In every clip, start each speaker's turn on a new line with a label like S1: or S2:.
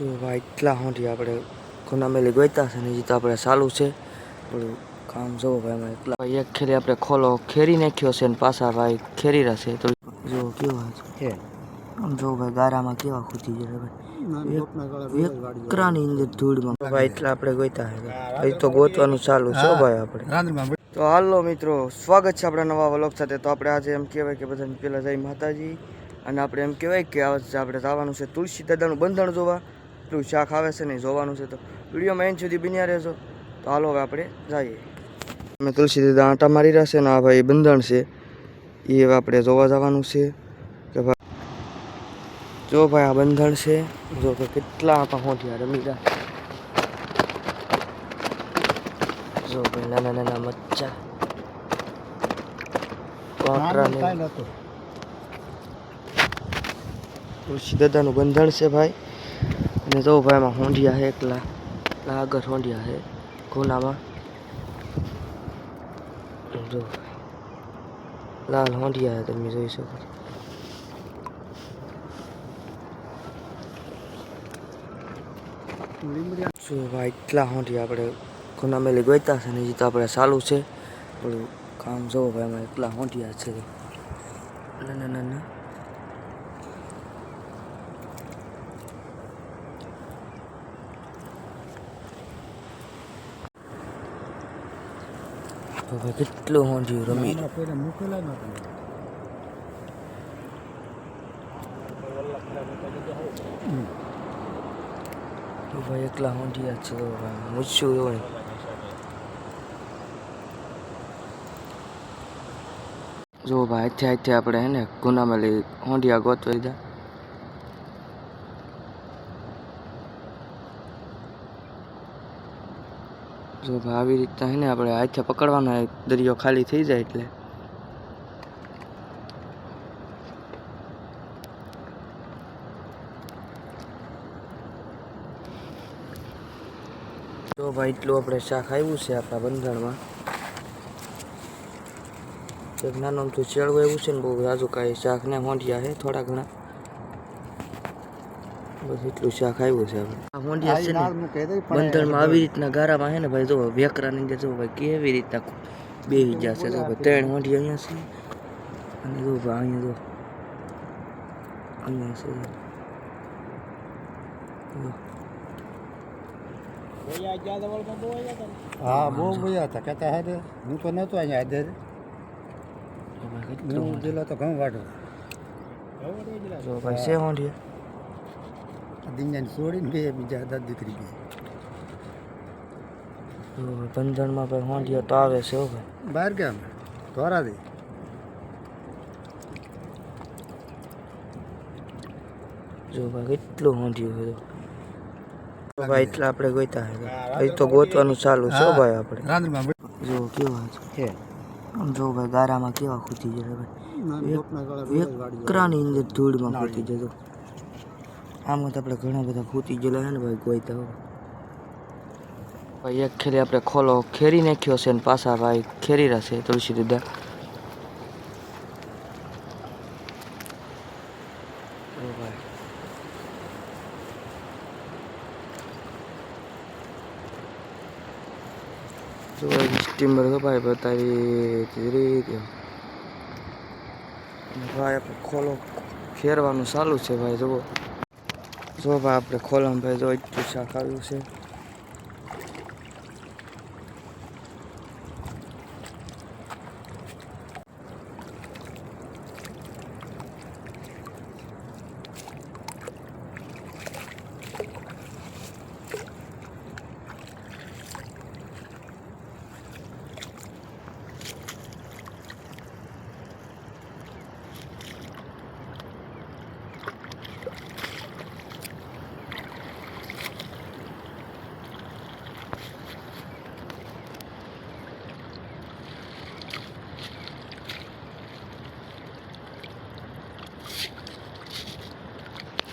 S1: જો ભાઈ એટલા હોંથી આપણે ગુનામેલી ગોઈતા છે ને હજી તો આપણે ચાલુ છે. બધું કામ જવો ભાઈ એમાં એટલા. ભાઈ એક ખેરી આપણે ખોલો ખેરી નાખ્યો છે ને પાછા ભાઈ ખેરી રહેશે. તો જો કેવા છે. જો ભાઈ ગારામાં કેવા ખૂટી જાય ભાઈ. એકરાની અંદર ધૂળમાં. ભાઈ એટલા આપણે ગોઈતા છે હજી તો ગોતવાનું ચાલુ છે ભાઈ આપણે. તો હાલો મિત્રો સ્વાગત છે આપણા નવા વ્લોગ સાથે. તો આપણે આજે એમ કહેવાય કે બધાને પહેલાં જય માતાજી. અને આપણે એમ કહેવાય કે આજે આપણે જવાનું છે તુલસી દાદાનું બંધણ જોવા. પેલું શાક આવે છે ને જોવાનું છે તો વિડીયોમાં એન સુધી બન્યા રહેશો તો હાલો હવે આપણે જઈએ. અમે તુલસી દાદા આંટા મારી રહ્યા છે ને આ ભાઈ બંધણ છે. એ હવે આપણે જોવા જવાનું છે કે ભાઈ જો ભાઈ આ બંધણ છે. જો કે કેટલા આપણા હોંઠિયા રમી રહ્યા. જો ભાઈ નાના નાના મચ્છા તુલસી દાદાનું બંધણ છે ભાઈ. અને જો ભાઈ એમાં હોંડિયા છે એકલા એકલા આગળ હોંડિયા છે ખૂનામાં જો લાલ હોંડિયા છે તમે જોઈ શકો છો. જો ભાઈ એટલા હોંડિયા આપણે ખૂનામેલી ગોઈતા છે ને હજી તો આપણે ચાલુ છે બધું કામ જોવો ભાઈ એમાં એટલા હોંડિયા છે નાના નાના તો ભાઈ કેટલું હોંડિયું રમી તો ભાઈ એકલા હોંઢિયા છે તો ભાઈ મૂછું હોય. જો ભાઈ અત્યારે અત્યારે આપણે હે ને ગુનામાં લઈ હોંડિયા ગોતવા દીધા. જો આવી રીતના હે ને આપણે હાથે પકડવાના દરિયો ખાલી થઈ જાય એટલે. જો ભાઈ, એટલું આપણે શાક આવ્યું છે આપણા બંધારણમાં એક નાનું અમથું ચેડવું એવું છે ને બહુ રાજુ કાંઈ શાક ને હોંઢિયા છે થોડા ઘણા. બસ એટલું શાક આવ્યું છે આ હોંડિયા છે ને બંધણમાં આવી રીતના ગારામાં છે ને ભાઈ જો વેકરાની અંદર જો ભાઈ કેવી રીતના બેહી જશે તો જો ભાઈ ત્રણ હોંડિયા અહીંયા છે. અને જો ભાઈ અહીંયા જો અહીંયા છે.
S2: હા બહુ બધા હતા. કહેતા હે હું તો નહોતો અહીંયા હાજર. હું
S1: હોંડિયું.
S2: તો ઘણું વાટો
S1: જો ભાઈ છે હોંડિયા?
S2: દિંજાને છોડીને બે બીજા દાદ દીકરી બે
S1: જો ભાઈ બંધણમાં ભાઈ હોંડિયા તો આવે છે ભાઈ.
S2: બહાર ગામ ધોરાથી
S1: જો ભાઈ કેટલું હોંડિયું જો. ભાઈ એટલે આપણે ગોતા હે હજી તો ગોતવાનું ચાલુ છે ભાઈ આપણે. જો કેવા છે.
S2: છે
S1: જો ભાઈ ગારામાં કેવા ખૂટી જાય ભાઈ. એકરાની અંદર ધૂળમાં ખૂટી જતો આમાં તો આપણે ઘણા બધા ખૂટી ગયેલા છે ને ભાઈ કોઈ તો ભાઈ એક ખેલી આપણે ખોલો ખેરી નાખ્યો છે ને પાછા ભાઈ ખેરી રહેશે તુલસી દીદા. સ્ટીમર તો ભાઈ બતાવી ભાઈ આપણે ખોલો. ફેરવાનું ચાલુ છે ભાઈ જુઓ. જો આપણે ખોલમભાઈ ભાઈ જો એટલું શાક આવ્યું છે.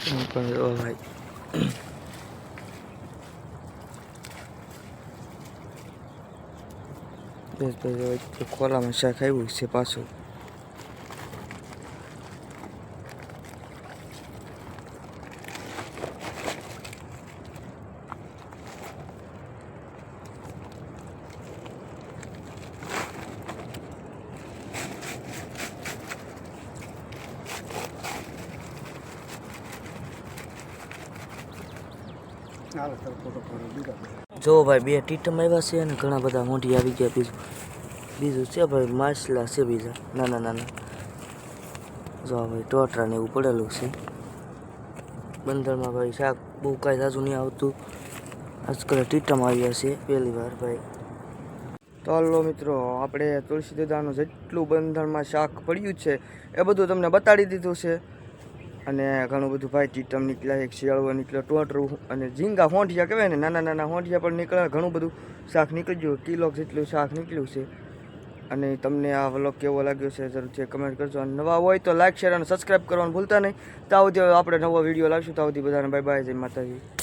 S1: હું પણ જો ભાઈ બસ ભાઈ જો એટલું ખોલામાં શાક આવ્યું છે પાછું જો ભાઈ, બે ટીટમ આવ્યા છે અને ઘણા બધા મોઢી આવી ગયા બીજું. બીજું છે ભાઈ, માછલા છે બીજા. નાના નાના જો ભાઈ, ટોટરા ને એવું પડેલું છે. બંદરમાં ભાઈ શાક બહુ કાંઈ તાજું નહીં આવતું. આજકાલ ટીટમ આવ્યા છે, પહેલી વાર ભાઈ. તો હલો મિત્રો, આપણે તુલસી દાદાનું જેટલું બંધણમાં શાક પડ્યું છે, એ બધું તમને બતાડી દીધું છે. અને ઘણું બધું ભાઈ ટીટમ નીકળ્યા, એક શિયાળો નીકળ્યો ટોટરું અને ઝીંગા હોંઠિયા કહેવાય ને, નાના નાના હોંઠિયા પણ નીકળ્યા, ઘણું બધું શાક નીકળી ગયું કિલો જેટલું શાક નીકળ્યું છે. અને તમને આ વ્લોગ કેવો લાગ્યો છે જરૂરથી કમેન્ટ કરજો. અને નવા હોય તો લાઈક શેર અને સબસ્ક્રાઈબ કરવાનું ભૂલતા નહીં. ત્યાં આપણે નવો વીડિયો લાવશું. સુધી બધાને બાય બાય જય માતાજી.